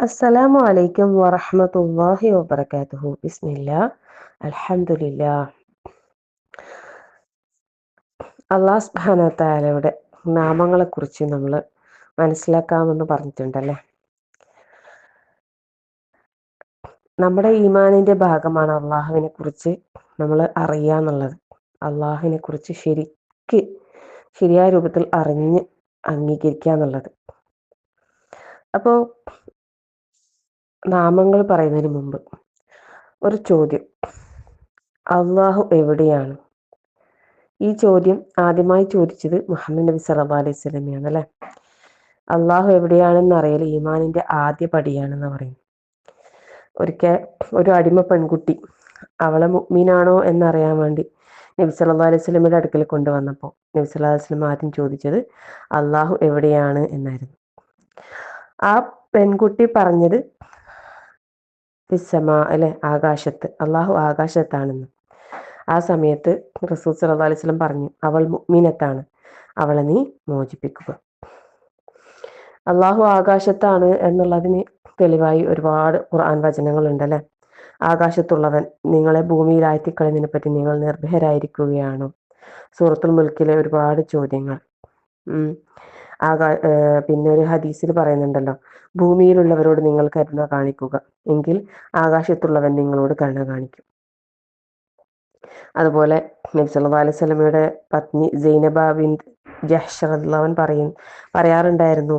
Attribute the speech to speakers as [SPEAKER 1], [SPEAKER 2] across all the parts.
[SPEAKER 1] അസ്സലാമു അലൈക്കും വറഹ്മത്തുള്ളാഹി വബറകാതുഹു. ബിസ്മില്ല. അലഹമില്ല അള്ളാഹ് നാമങ്ങളെ നാമങ്ങളെക്കുറിച്ച് നമ്മൾ മനസ്സിലാക്കാമെന്ന് പറഞ്ഞിട്ടുണ്ടല്ലേ? നമ്മുടെ ഈമാനിന്റെ ഭാഗമാണ് അള്ളാഹുവിനെ കുറിച്ച് നമ്മൾ അറിയുക എന്നുള്ളത്. അള്ളാഹുവിനെ കുറിച്ച് ശരിക്ക് ശരിയായ രൂപത്തിൽ അറിഞ്ഞ് അംഗീകരിക്കുക എന്നുള്ളത്. അപ്പോൾ നാമങ്ങൾ പറയുന്നതിന് മുമ്പ് ഒരു ചോദ്യം. അള്ളാഹു എവിടെയാണ്? ഈ ചോദ്യം ആദ്യമായി ചോദിച്ചത് മുഹമ്മദ് നബി സല്ലാ അലൈഹി സ്വലമിയാണ് അല്ലെ? അള്ളാഹു എവിടെയാണെന്ന് അറിയൽ ഈമാനിന്റെ ആദ്യ പടിയാണെന്ന് പറയും ഒരിക്കൽ ഒരു അടിമ പെൺകുട്ടി അവളെ മുഗ്മീനാണോ എന്നറിയാൻ വേണ്ടി നബി സല്ലാ അലൈഹി സ്വലമിയുടെ അടുക്കൽ കൊണ്ടുവന്നപ്പോൾ നബി സല്ലാ അലൈഹി സ്വലം ആദ്യം ചോദിച്ചത് അള്ളാഹു എവിടെയാണ് എന്നായിരുന്നു. ആ പെൺകുട്ടി പറഞ്ഞത് ഫിസ്സമ അല്ലെ? ആകാശത്ത്. അള്ളാഹു ആകാശത്താണെന്ന്. ആ സമയത്ത് റസൂൽ സല്ലാ അലൈഹി വസല്ലം പറഞ്ഞു അവൾ മുഅ്മിനത്താണ്. അവളെ നീ മോചിപ്പിക്കുക. അള്ളാഹു ആകാശത്താണ് എന്നുള്ളതിന് തെളിവായി ഒരുപാട് ഖുർആൻ വചനങ്ങളുണ്ട് അല്ലെ? ആകാശത്തുള്ളവൻ നിങ്ങളെ ഭൂമിയിലാഴ്ത്തിക്കളയുന്നതിനെ പറ്റി നിങ്ങൾ നിർഭയരായിരിക്കുകയാണോ? സൂറത്തുൽ മുൽക്കിലെ ഒരുപാട് ചോദ്യങ്ങൾ. ആകാ പിന്നെ ഒരു ഹദീസിൽ പറയുന്നുണ്ടല്ലോ ഭൂമിയിലുള്ളവരോട് നിങ്ങൾ കരുണ കാണിക്കുക എങ്കിൽ ആകാശത്തുള്ളവൻ നിങ്ങളോട് കരുണ കാണിക്കും. അതുപോലെ നബി സല്ലല്ലാഹു അലൈഹി വസല്ലമയുടെ പത്നി സൈനബ ബിൻ ജഹ്ഷ റളിയല്ലാഹു പറയും പറയാറുണ്ടായിരുന്നു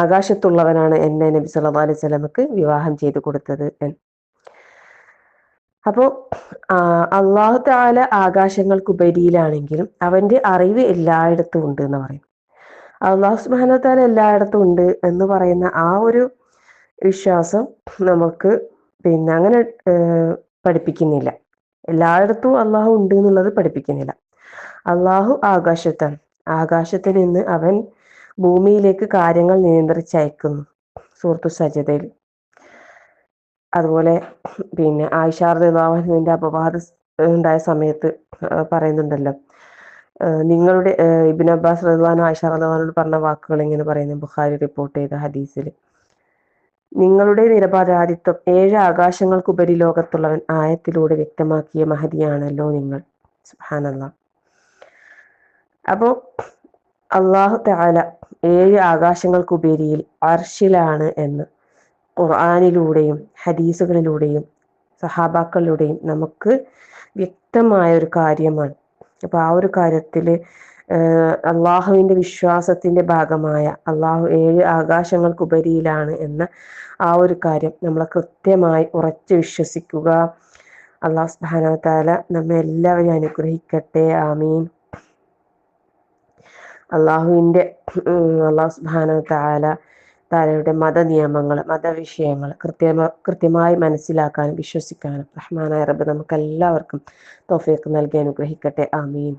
[SPEAKER 1] ആകാശത്തുള്ളവനാണ് എന്നെ നബി സല്ലല്ലാഹു അലൈഹി വസല്ലമക്ക് വിവാഹം ചെയ്തു കൊടുത്തത് എന്ന്. അപ്പോൾ അള്ളാഹു താല ആകാശങ്ങൾക്കുപരിയിലാണെങ്കിലും അവന്റെ അറിവ് എല്ലായിടത്തും ഉണ്ട് എന്ന് പറയും. അള്ളാഹു സുബാന താല എല്ലായിടത്തും ഉണ്ട് എന്ന് പറയുന്ന ആ ഒരു വിശ്വാസം നമുക്ക് പിന്നെ അങ്ങനെ പഠിപ്പിക്കുന്നില്ല. എല്ലായിടത്തും അള്ളാഹു ഉണ്ട് എന്നുള്ളത് പഠിപ്പിക്കുന്നില്ല. അള്ളാഹു ആകാശത്താണ് ആകാശത്തിൽ നിന്ന് അവൻ ഭൂമിയിലേക്ക് കാര്യങ്ങൾ നിയന്ത്രിച്ചയക്കുന്നു. സുഹൃത്തു സജതയിൽ അതുപോലെ പിന്നെ ആയിഷാർദാഹുവിന്റെ അപവാദ ഉണ്ടായ സമയത്ത് പറയുന്നുണ്ടല്ലോ. നിങ്ങളുടെ ഇബിൻ അബ്ബാസ് റഹ്വാൻ ആയിഷ റഹ്വാനോട് പറഞ്ഞ വാക്കുകൾ ഇങ്ങനെ പറയുന്നു ബുഖാരി റിപ്പോർട്ട് ചെയ്ത ഹദീസിൽ നിങ്ങളുടെ നിരപരാധിത്വം ഏഴ് ആകാശങ്ങൾക്കുപരി ലോകത്തുള്ളവൻ ആയത്തിലൂടെ വ്യക്തമാക്കിയ മഹതിയാണല്ലോ നിങ്ങൾ. സുഹാനല്ല അപ്പോ അള്ളാഹു താല ഏഴ് ആകാശങ്ങൾക്കുപരിയിൽ അർഷിലാണ് എന്ന് ഖുർആാനിലൂടെയും ഹദീസുകളിലൂടെയും സഹാബാക്കളിലൂടെയും നമുക്ക് വ്യക്തമായ ഒരു കാര്യമാണ്. അപ്പൊ ആ ഒരു കാര്യത്തിൽ അള്ളാഹുവിന്റെ വിശ്വാസത്തിന്റെ ഭാഗമായ അള്ളാഹു ഏഴ് ആകാശങ്ങൾക്കുപരിയിലാണ് എന്ന ആ ഒരു കാര്യം നമ്മൾ കൃത്യമായി ഉറച്ചു വിശ്വസിക്കുക. അള്ളാഹു സുബാന താല നമ്മെ എല്ലാവരെയും അനുഗ്രഹിക്കട്ടെ. ആമീൻ. അള്ളാഹുവിന്റെ അള്ളാഹു സുബാന താല താലയുടെ മതനിയമങ്ങൾ മതവിഷയങ്ങൾ കൃത്യമ കൃത്യമായി മനസ്സിലാക്കാനും വിശ്വസിക്കാനും റഹ്മാനായ റബ്ബ് നമുക്ക് എല്ലാവർക്കും നൽകി അനുഗ്രഹിക്കട്ടെ. ആമീൻ.